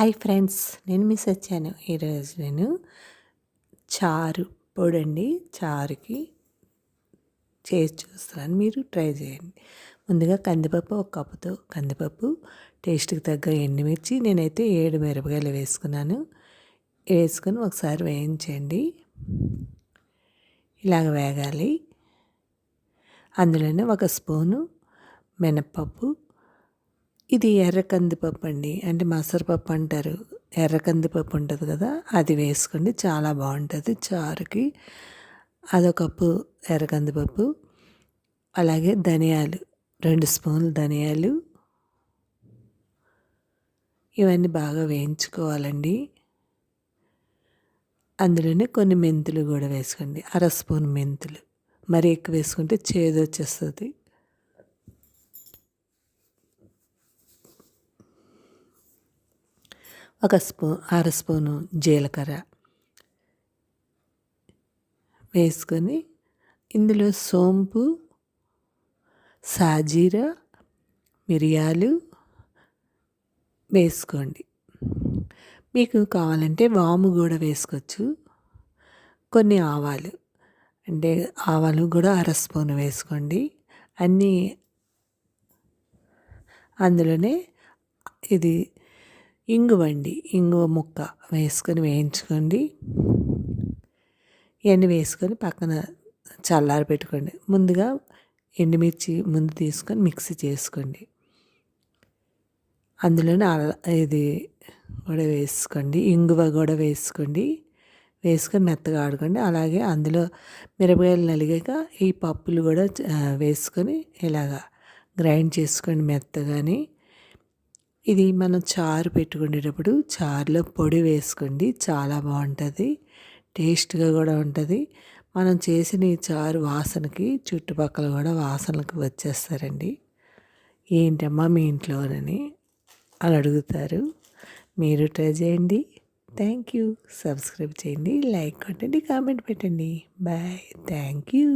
Hi friends నేను miss వచ్చాను ఈరోజు నేను చారు పొడండి చారుకి చేసి చూస్తున్నాను. మీరు ట్రై చేయండి. ముందుగా కందిపప్పు ఒక కప్పుతో కందిపప్పు టేస్ట్కి తగ్గ ఎండుమిర్చి నేనైతే ఏడు మిరపకాయలు వేసుకున్నాను. వేసుకొని ఒకసారి వేయించండి. ఇలాగ వేగాలి. అందులోనే ఒక స్పూను మినప్పప్పు ఇది ఎర్ర కందిపప్పు అండి. అంటే మసరపప్పు అంటారు. ఎర్ర కందిపప్పు ఉంటుంది కదా అది వేసుకోండి. చాలా బాగుంటుంది. చారుకి అదొకప్పు ఎర్ర కందిపప్పు అలాగే ధనియాలు రెండు స్పూన్లు ధనియాలు. ఇవన్నీ బాగా వేయించుకోవాలండి. అందులోనే కొన్ని మెంతులు కూడా వేసుకోండి. అర స్పూన్ మెంతులు. మరి ఎక్కువ వేసుకుంటే చేదు వచ్చేస్తుంది. ఒక స్పూన్ అర స్పూను జీలకర్ర వేసుకొని ఇందులో సోంపు సాజీర మిరియాలు వేసుకోండి. మీకు కావాలంటే వాము కూడా వేసుకోవచ్చు. కొన్ని ఆవాలు అంటే ఆవాలు కూడా అర స్పూన్ వేసుకోండి. అన్నీ అందులోనే ఇది ఇంగువండి ఇంగువ ముక్క వేసుకొని వేయించుకోండి. ఇవన్నీ వేసుకొని పక్కన చల్లారి పెట్టుకోండి. ముందుగా ఎండుమిర్చి ముందు తీసుకొని మిక్సీ చేసుకోండి. అందులోనే ఇది కూడా వేసుకోండి. ఇంగువ కూడా వేసుకోండి. వేసుకొని మెత్తగా ఆడుకోండి. అలాగే అందులో మిరపకాయలు నలిగాక ఈ పప్పులు కూడా వేసుకొని ఇలాగా గ్రైండ్ చేసుకోండి మెత్తగాని. ఇది మనం చారు పెట్టుకునేటప్పుడు చారులో పొడి వేసుకోండి. చాలా బాగుంటుంది. టేస్ట్గా కూడా ఉంటుంది. మనం చేసిన ఈ చారు వాసనకి చుట్టుపక్కల కూడా వాసనలకు వచ్చేస్తారండి. ఏంటమ్మా మీ ఇంట్లోనని అని అడుగుతారు. మీరు ట్రై చేయండి. Thank you. సబ్స్క్రైబ్ చేయండి. లైక్ కొట్టండి. కామెంట్ పెట్టండి. బాయ్. Thank you.